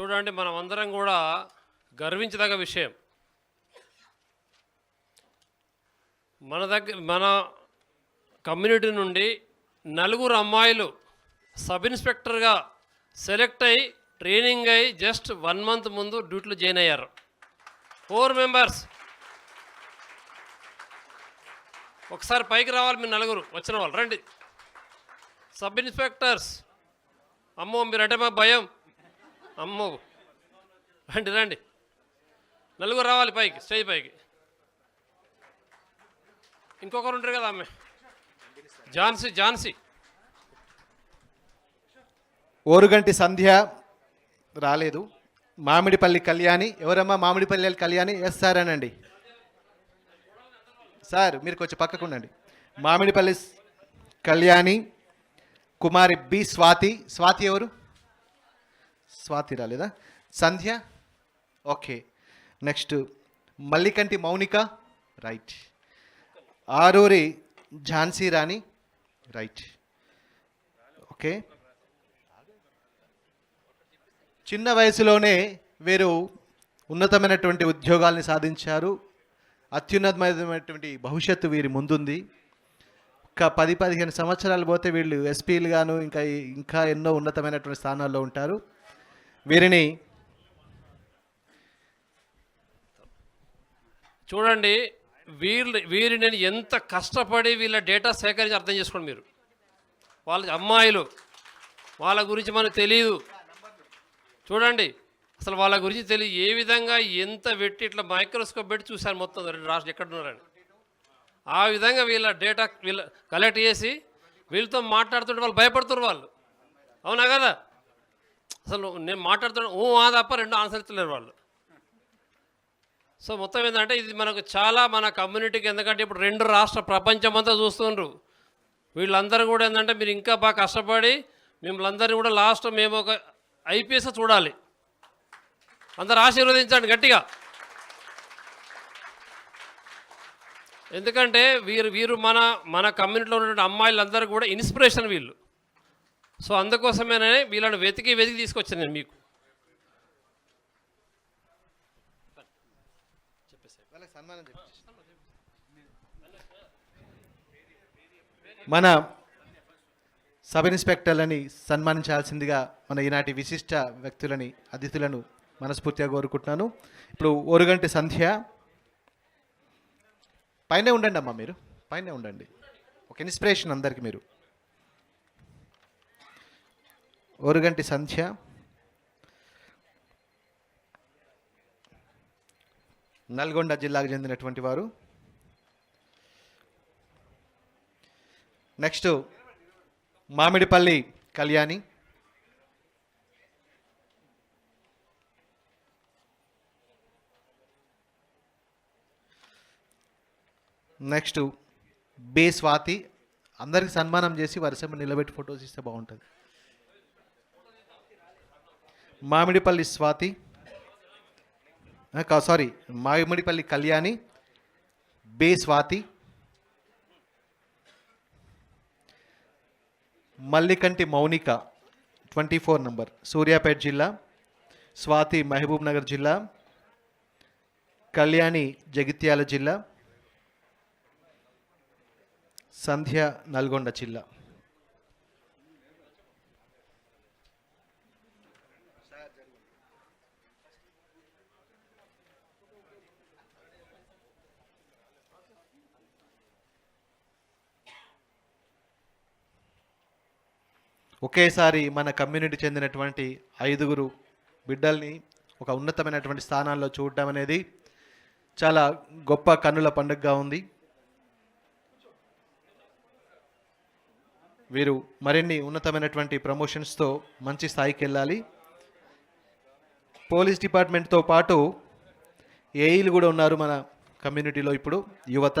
చూడండి మనం అందరం కూడా గర్వించదగ్గ విషయం. మన దగ్గర మన కమ్యూనిటీ నుండి నలుగురు అమ్మాయిలు సబ్ ఇన్స్పెక్టర్గా సెలెక్ట్ అయ్యి ట్రైనింగ్ అయ్యి జస్ట్ వన్ మంత్ ముందు డ్యూటీలు జాయిన్ అయ్యారు. Four members. ఒకసారి పైకి రావాలి మీరు నలుగురు వచ్చిన వాళ్ళు. రండి. సబ్ ఇన్స్పెక్టర్స్ అమ్మో మీరంటే మా భయం. అమ్మో. రండి రండి. నలుగురు రావాలి పైకి స్టేజ్ పైకి. ఇంకొకరు ఉంటారు కదా ఆమె ఝాన్సీ ఝాన్సీ. ఓరుగంటి సంధ్య రాలేదు. మామిడిపల్లి కళ్యాణి. ఎవరమ్మా మామిడిపల్లి కళ్యాణి? ఎస్ సార్ అనండి. సార్ మీరు కొంచెం పక్కకు ఉండండి. మామిడిపల్లి కళ్యాణి కుమారి బి స్వాతి. స్వాతి ఎవరు? స్వాతి రాలేదా Sandhya? Okay. Next Mallikanti Mounika? Right. Aruri Jhansi Rani? Right. Okay. చిన్న వయసులోనే వీరు ఉన్నతమైనటువంటి ఉద్యోగాల్ని సాధించారు. అత్యున్నతమైనటువంటి భవిష్యత్తు వీరి ముందుంది. ఒక పది పదిహేను సంవత్సరాలు పోతే వీళ్ళు ఎస్పీలు గాను ఇంకా ఇంకా ఎన్నో ఉన్నతమైనటువంటి స్థానాల్లో ఉంటారు. వీరిని చూడండి వీళ్ళు వీరిని నేను ఎంత కష్టపడి వీళ్ళ డేటా సేకరించి అర్థం చేసుకోండి మీరు. వాళ్ళ అమ్మాయిలు వాళ్ళ గురించి మనకు తెలియదు చూడండి అసలు వాళ్ళ గురించి తెలియదు ఏ విధంగా ఎంత పెట్టి ఇట్లా మైక్రోస్కోప్ పెట్టి చూశాను మొత్తం రెండు రాష్ట్రం ఎక్కడున్నారని ఆ విధంగా వీళ్ళ డేటా వీళ్ళ కలెక్ట్ చేసి వీళ్ళతో మాట్లాడుతుంటే వాళ్ళు భయపడుతున్నారు వాళ్ళు. అవునా కదా? అసలు నేను మాట్లాడుతున్నా ఓ ఆ తప్ప రెండు ఆన్సర్ ఇస్తలేరు వాళ్ళు. సో మొత్తం ఏంటంటే ఇది మనకు చాలా మన కమ్యూనిటీకి ఎందుకంటే ఇప్పుడు రెండు రాష్ట్ర ప్రపంచం అంతా చూస్తుండ్రు. వీళ్ళందరూ కూడా ఏంటంటే మీరు ఇంకా బాగా కష్టపడి మిమ్మల్ని అందరినీ కూడా లాస్ట్ మేము ఒక ఐపీఎస్ చూడాలి. అందరు ఆశీర్వదించండి గట్టిగా. ఎందుకంటే వీరు వీరు మన మన కమ్యూనిటీలో ఉన్నటువంటి అమ్మాయిలందరూ కూడా ఇన్స్పిరేషన్ వీళ్ళు. సో అందుకోసమేనే వీళ్ళని వెతికి వెతికి తీసుకొచ్చాను నేను మీకు. మన సబ్ ఇన్స్పెక్టర్లని సన్మానించాల్సిందిగా మన ఈనాటి విశిష్ట వ్యక్తులని అతిథులను మనస్ఫూర్తిగా కోరుకుంటున్నాను. ఇప్పుడు ఓరుగంటి సంధ్య. పైనే ఉండండి అమ్మా మీరు. పైనే ఉండండి. ఒక ఇన్స్పిరేషన్ అందరికి మీరు. ఒరుగంటి సంధ్య. నల్గొండ జిల్లాకు చెందినటువంటి వారు. Next Mamidipalli Kalyani. Next B Swathi. అందరికి సన్మానం చేసి వరుస నిలబెట్టి ఫొటోస్ ఇస్తే బాగుంటుంది. Mamidipalli Swathi. Sorry Mamidipalli Kalyani B Swathi. Mallikanti Mounika twenty four number Suryapet జిల్లా. స్వాతి మహబూబ్ నగర్ జిల్లా. కళ్యాణి జగిత్యాల జిల్లా. సంధ్య నల్గొండ జిల్లా. ఒకేసారి మన కమ్యూనిటీ చెందినటువంటి ఐదుగురు బిడ్డల్ని ఒక ఉన్నతమైనటువంటి స్థానాల్లో చూడటం అనేది చాలా గొప్ప కన్నుల పండుగగా ఉంది. వీరు మరిన్ని ఉన్నతమైనటువంటి ప్రమోషన్స్తో మంచి స్థాయికి వెళ్ళాలి. పోలీస్ డిపార్ట్మెంట్తో పాటు ఏఈలు కూడా ఉన్నారు మన కమ్యూనిటీలో ఇప్పుడు యువత.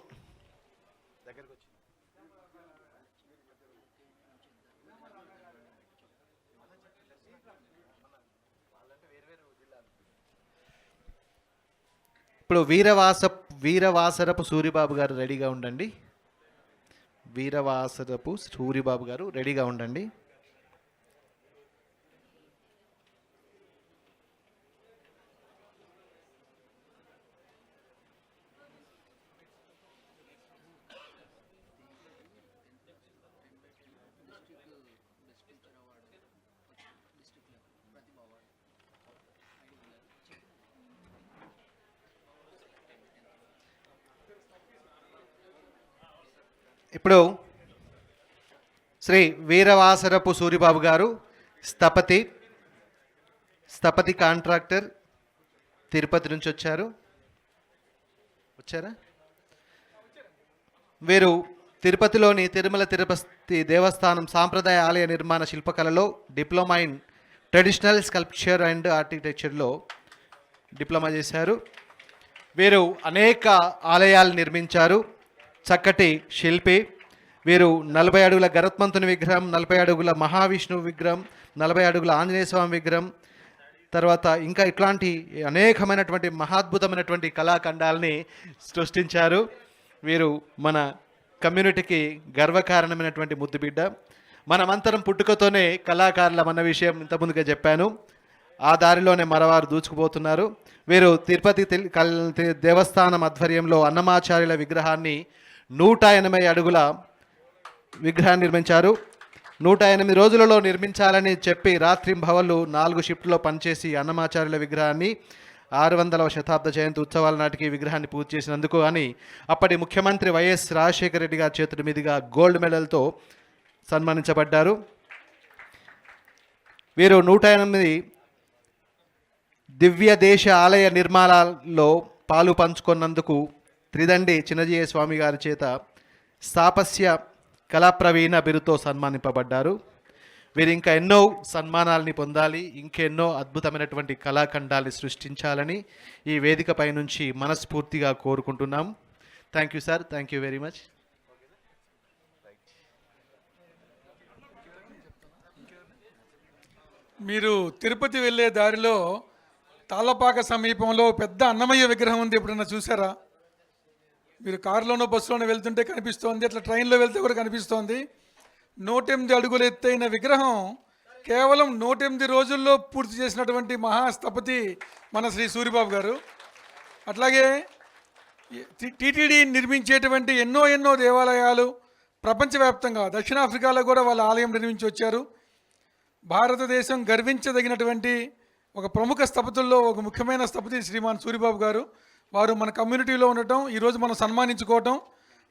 ఇప్పుడు వీరవాస వీరవాసరపు సూరిబాబు గారు రెడీగా ఉండండి. వీరవాసరపు సూరిబాబు గారు రెడీగా ఉండండి. ఇప్పుడు శ్రీ వీరవాసరపు సూరిబాబు గారు స్థపతి స్థపతి కాంట్రాక్టర్ తిరుపతి నుంచి వచ్చారు. వచ్చారా? వీరు తిరుపతిలోని తిరుమల తిరుపతి దేవస్థానం సాంప్రదాయ ఆలయ నిర్మాణ శిల్పకళలో diploma in traditional sculpture and ఆర్కిటెక్చర్లో డిప్లొమా చేశారు. వీరు అనేక ఆలయాలు నిర్మించారు. చక్కటి శిల్పి. వీరు నలభై అడుగుల గరత్మంతుని విగ్రహం నలభై అడుగుల మహావిష్ణువు విగ్రహం నలభై అడుగుల ఆంజనేయ స్వామి విగ్రహం. తర్వాత ఇంకా ఇట్లాంటి అనేకమైనటువంటి మహాద్భుతమైనటువంటి కళాఖండాలని సృష్టించారు. వీరు మన కమ్యూనిటీకి గర్వకారణమైనటువంటి ముద్దుబిడ్డ. మనమంతరం పుట్టుకతోనే కళాకారులం అన్న విషయం ఇంతకుముందుగా చెప్పాను. ఆ దారిలోనే మరవారు దూచుకుపోతున్నారు. వీరు తిరుపతి కల్- దేవస్థానం ఆధ్వర్యంలో అన్నమాచార్యుల విగ్రహాన్ని నూట ఎనభై అడుగుల విగ్రహాన్ని నిర్మించారు. నూట ఎనిమిది రోజులలో నిర్మించాలని చెప్పి రాత్రింభవళ్ళు నాలుగు షిఫ్ట్లో పనిచేసి అన్నమాచార్యుల విగ్రహాన్ని ఆరు వందలవ శతాబ్ద జయంతి ఉత్సవాల నాటికి విగ్రహాన్ని పూర్తి చేసినందుకు అని అప్పటి ముఖ్యమంత్రి వైఎస్ రాజశేఖర రెడ్డి గారి చేతుల మీదుగా గోల్డ్ మెడల్తో సన్మానించబడ్డారు. వీరు నూట ఎనిమిది దివ్య దేశ ఆలయ నిర్మాణాల్లో పాలు పంచుకున్నందుకు త్రిదండి చిన్నజీయ స్వామి గారి చేత స్థాపస్య కళాప్రవీణ బిరుతో సన్మానింపబడ్డారు. వీరు ఇంకా ఎన్నో సన్మానాల్ని పొందాలి ఇంకెన్నో అద్భుతమైనటువంటి కళాఖండాల్ని సృష్టించాలని ఈ వేదికపై నుంచి మనస్ఫూర్తిగా కోరుకుంటున్నాం. Thank you sir thank you very much మీరు తిరుపతి వెళ్ళే దారిలో తాళ్ళపాక సమీపంలో పెద్ద అన్నమయ్య విగ్రహం ఉంది ఎప్పుడన్నా చూసారా? మీరు కారులోనో బస్సులోనో వెళ్తుంటే కనిపిస్తోంది. అట్లా ట్రైన్లో వెళ్తే కూడా కనిపిస్తోంది. నూటెనిమిది అడుగులు ఎత్తైన విగ్రహం కేవలం నూటెనిమిది రోజుల్లో పూర్తి చేసినటువంటి మహాస్థపతి మన శ్రీ సూరిబాబు గారు. అట్లాగే టీటీడీ నిర్మించేటువంటి ఎన్నో ఎన్నో దేవాలయాలు ప్రపంచవ్యాప్తంగా దక్షిణాఫ్రికాలో కూడా వాళ్ళ ఆలయం నిర్మించి వచ్చారు. భారతదేశం గర్వించదగినటువంటి ఒక ప్రముఖ స్థపతుల్లో ఒక ముఖ్యమైన స్థపతి శ్రీమాన్ సూరిబాబు గారు. వారు మన కమ్యూనిటీలో ఉండటం ఈరోజు మనం సన్మానించుకోవటం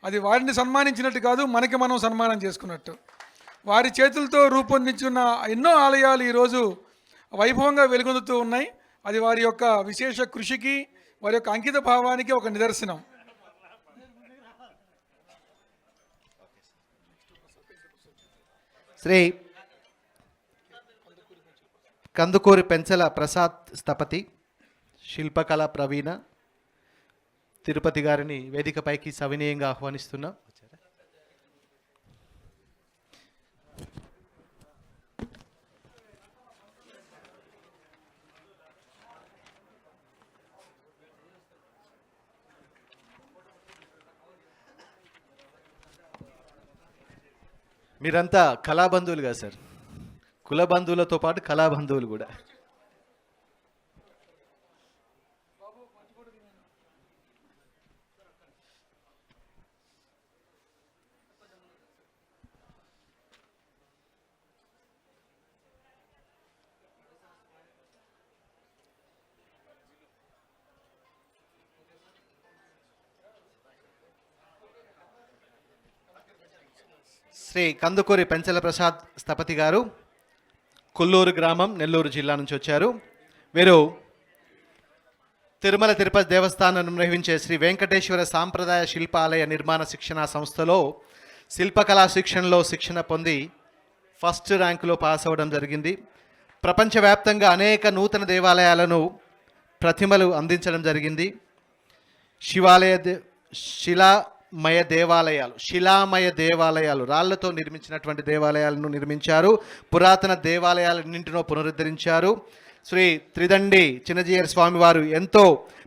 అది వారిని సన్మానించినట్టు కాదు మనకి మనం సన్మానం చేసుకున్నట్టు. వారి చేతులతో రూపొందించున్న ఎన్నో ఆలయాలు ఈరోజు వైభవంగా వెలుగొందుతూ ఉన్నాయి. అది వారి యొక్క విశేష కృషికి వారి యొక్క అంకిత భావానికి ఒక నిదర్శనం. శ్రీ కందుకూరి పెంచల ప్రసాద్ స్థపతి శిల్పకళ ప్రవీణ తిరుపతి గారిని వేదికపైకి సవినయంగా ఆహ్వానిస్తున్నాం. మీరంతా కళాబంధువులుగా సార్. కుల బంధువులతో పాటు కళాబంధువులు కూడా. శ్రీ కందుకూరి పెంచల ప్రసాద్ స్థపతి గారు కొల్లూరు గ్రామం నెల్లూరు జిల్లా నుంచి వచ్చారు. వీరు తిరుమల తిరుపతి దేవస్థానం నిర్వహించే శ్రీ వెంకటేశ్వర సాంప్రదాయ శిల్పాలయ నిర్మాణ శిక్షణ సంస్థలో శిల్పకళా శిక్షణలో శిక్షణ పొంది ఫస్ట్ ర్యాంకులో పాస్ అవ్వడం జరిగింది. ప్రపంచవ్యాప్తంగా అనేక నూతన దేవాలయాలను ప్రతిమలు అందించడం జరిగింది. శివాలయ దే- మయ దేవాలయాలు శిలామయ దేవాలయాలు రాళ్ళతో నిర్మించినటువంటి దేవాలయాలను నిర్మించారు. పురాతన దేవాలయాలన్నింటినో పునరుద్ధరించారు. శ్రీ త్రిదండి చిన్నజీయర్ స్వామివారు ఎంతో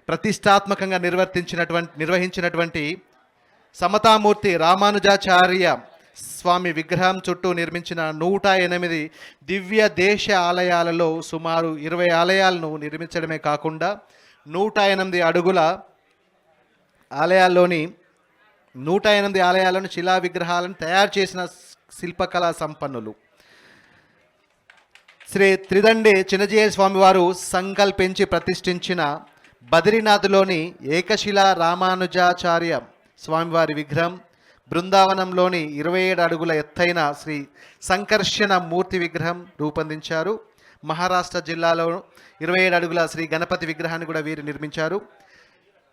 ప్రతిష్టాత్మకంగా నిర్వర్తించినటువంటి నిర్వహించినటువంటి సమతామూర్తి రామానుజాచార్య స్వామి విగ్రహం చుట్టూ నిర్మించిన నూట ఎనిమిది దివ్య దేశ ఆలయాలలో సుమారు ఇరవై ఆలయాలను నిర్మించడమే కాకుండా నూట ఎనిమిది అడుగుల ఆలయాల్లోని నూట ఎనిమిది ఆలయాలను శిలా విగ్రహాలను తయారు చేసిన శిల్పకళా సంపన్నులు. శ్రీ త్రిదండే చిన్నజయ స్వామివారు సంకల్పించి ప్రతిష్ఠించిన బద్రీనాథ్లోని ఏకశిలా రామానుజాచార్య స్వామివారి విగ్రహం బృందావనంలోని ఇరవై ఏడు అడుగుల ఎత్తైన శ్రీ సంకర్షణ మూర్తి విగ్రహం రూపొందించారు. మహారాష్ట్ర జిల్లాలో ఇరవై ఏడు అడుగుల శ్రీ గణపతి విగ్రహాన్ని కూడా వీరు నిర్మించారు.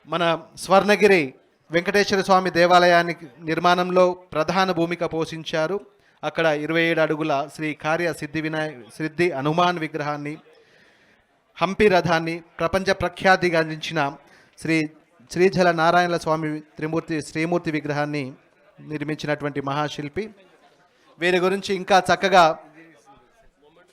మన స్వర్ణగిరి వెంకటేశ్వర స్వామి దేవాలయానికి నిర్మాణంలో ప్రధాన భూమిక పోషించారు. అక్కడ ఇరవై ఏడు అడుగుల శ్రీ కార్య సిద్ధి వినాయ సిద్ధి హనుమాన్ విగ్రహాన్ని హంపి రథాన్ని ప్రపంచ ప్రఖ్యాతిగా అందించిన శ్రీ శ్రీజల నారాయణ స్వామి త్రిమూర్తి శ్రీమూర్తి విగ్రహాన్ని నిర్మించినటువంటి మహాశిల్పి. వీరి గురించి ఇంకా చక్కగా